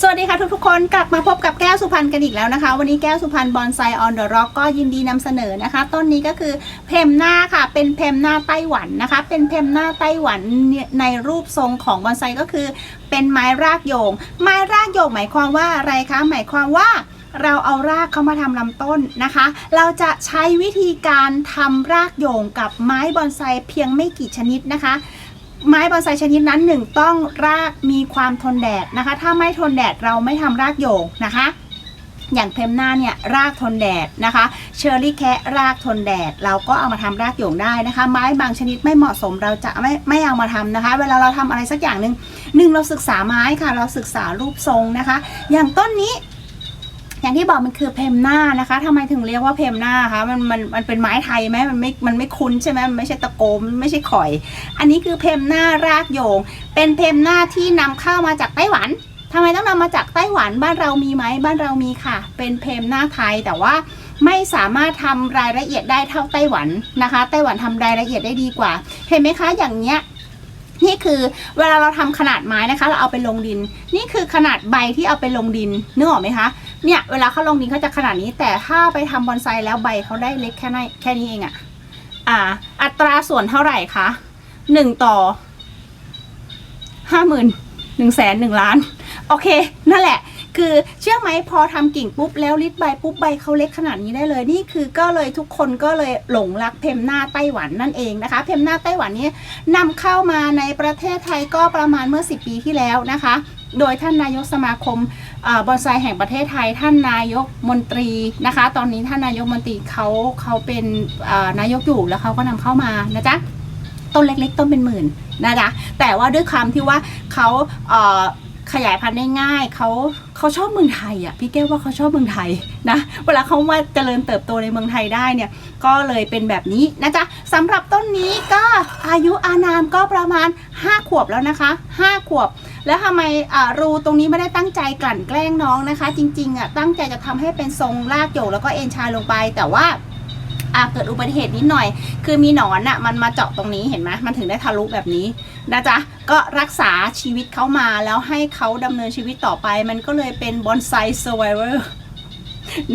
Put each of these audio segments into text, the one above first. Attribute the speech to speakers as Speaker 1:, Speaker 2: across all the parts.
Speaker 1: สวัสดีค่ะทุกๆคนกลับมาพบกับแก้วสุพรรณกันอีกแล้วนะคะ วันนี้แก้วสุพรรณบอนไซออนเดอะร็อกก็ยินดีนำเสนอนะคะ ต้นนี้ก็คือเพมหน้าค่ะ เป็นเพมหน้าไต้หวันนะคะ เป็นเพมหน้าไต้หวันในรูปทรงของบอนไซก็คือเป็นไม้รากโยง ไม้รากโยงหมายความว่าอะไรคะหมายความว่าเราเอารากเข้ามาทำลำต้นนะคะ เราจะใช้วิธีการทำรากโยงกับไม้บอนไซเพียงไม่กี่ชนิดนะคะ ไม้บอนไซชนิดนั้นหนึ่งต้องรากมีความทนแดดนะคะ ถ้าไม่ทนแดดเราไม่ทำรากโยงนะคะอย่างเพมหน้าเนี่ยรากทนแดดนะคะ เชอร์รี่แคะรากทนแดด เราก็เอามาทำรากโยงได้นะคะ ไม้บางชนิดไม่เหมาะสมเราจะไม่ไม่เอามาทำนะคะ เวลาเราทำอะไรสักอย่างหนึ่งหนึ่งเราศึกษาไม้ค่ะ เราศึกษารูปทรงนะคะ อย่างต้นนี้ อย่างที่บอกมันคือเพมหน้านะคะทำไมถึงเรียกว่าเพมหน้าคะมันมันมันเป็นไม้ไทยไหมมันไม่มันไม่คุ้นใช่ไหมมันไม่ใช่ตะโกมันไม่ใช่ข่อย อันนี้คือเพมหน้ารากโยง เป็นเพมหน้าที่นำเข้ามาจากไต้หวันทำไมต้องนำมาจากไต้หวันบ้านเรามีไหมบ้านเรามีค่ะ เป็นเพมหน้าไทยแต่ว่าไม่สามารถทำรายละเอียดได้เท่าไต้หวันนะคะ ไต้หวันทำรายละเอียดได้ดีกว่า เห็นไหมคะอย่างเนี้ย คือเวลาเราทำขนาดไม้นะคะ เราเอาไปลงดิน นี่คือขนาดใบที่เอาไปลงดินนึกออกไหมคะเนี่ยเวลาเขาลงดินเขาจะขนาดนี้ แต่ถ้าไปทำบอนไซแล้วใบเขาได้เล็กแค่ไหนแค่นี้เองอะอ่า อัตราส่วนเท่าไหร่คะหนึ่งต่อห้าหมื่นหนึ่งแสนหนึ่งล้าน โอเค นั่นแหละ คือเชื่อไหมพอทำกิ่งปุ๊บแล้วริดใบปุ๊บใบเขาเล็กขนาดนี้ได้เลยนี่คือก็เลยทุกคนก็เลยหลงรักเพมหน้าไต้หวันนั่นเองนะคะ เพมหน้าไต้หวันนี้นำเข้ามาในประเทศไทยก็ประมาณเมื่อ 10 ปีที่แล้วนะคะ โดยท่านนายกสมาคมอบอนไซแห่งประเทศไทย ท่านนายกมนตรีนะคะ ตอนนี้ท่านนายกมนตรีเขาเขาเป็นนายกอยู่แล้วเขาก็นำเข้ามานะจ๊ะต้นเล็กๆ ต้นเป็นหมื่นนะจ๊ะแต่ว่าด้วยความที่ว่าเขาขยายพันธุ์ได้ง่ายเขา เขาชอบเมืองไทยอะพี่แก้วว่าเขาชอบเมืองไทยนะเวลาเขามาเจริญเติบโตในเมืองไทยได้เนี่ยก็เลยเป็นแบบนี้นะจ๊ะสำหรับต้นนี้ก็อายุอานามก็ประมาณ 5 ขวบแล้วนะคะ 5 ขวบ แล้วทำไมรูตรงนี้ไม่ได้ตั้งใจกลั่นแกล้งน้องนะคะ จริงๆอะตั้งใจจะทำให้เป็นทรงลากโยกแล้วก็เอ็นชายลงไปแต่ว่า อ่าเกิดอุบัติเหตุนิดหน่อย คือมีหนอนอะมันมาเจาะตรงนี้เห็นไหมมันถึงได้ทะลุแบบนี้นะจ๊ะก็รักษาชีวิตเขามาแล้วให้เขาดำเนินชีวิตต่อไป มันก็เลยเป็นบอนไซ survivor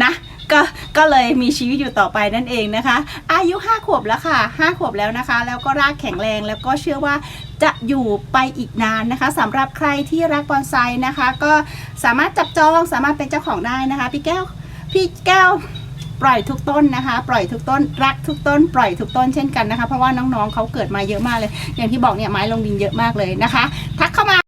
Speaker 1: นะก็ก็เลยมีชีวิตอยู่ต่อไปนั่นเองนะคะ อายุ 5 ขวบแล้วค่ะ 5 ขวบแล้วนะคะ แล้วก็รากแข็งแรงแล้วก็เชื่อว่าจะอยู่ไปอีกนานนะคะสำหรับใครที่รักบอนไซนะคะ ก็สามารถจับจองสามารถเป็นเจ้าของได้นะคะ พี่แก้วพี่แก้ว ปล่อยทุกต้นนะคะ ปล่อยทุกต้นรักทุกต้น ปล่อยทุกต้นเช่นกันนะคะ เพราะว่าน้องๆเขาเกิดมาเยอะมากเลย อย่างที่บอกเนี่ยไม้ลงดินเยอะมากเลยนะคะ ทักเข้ามา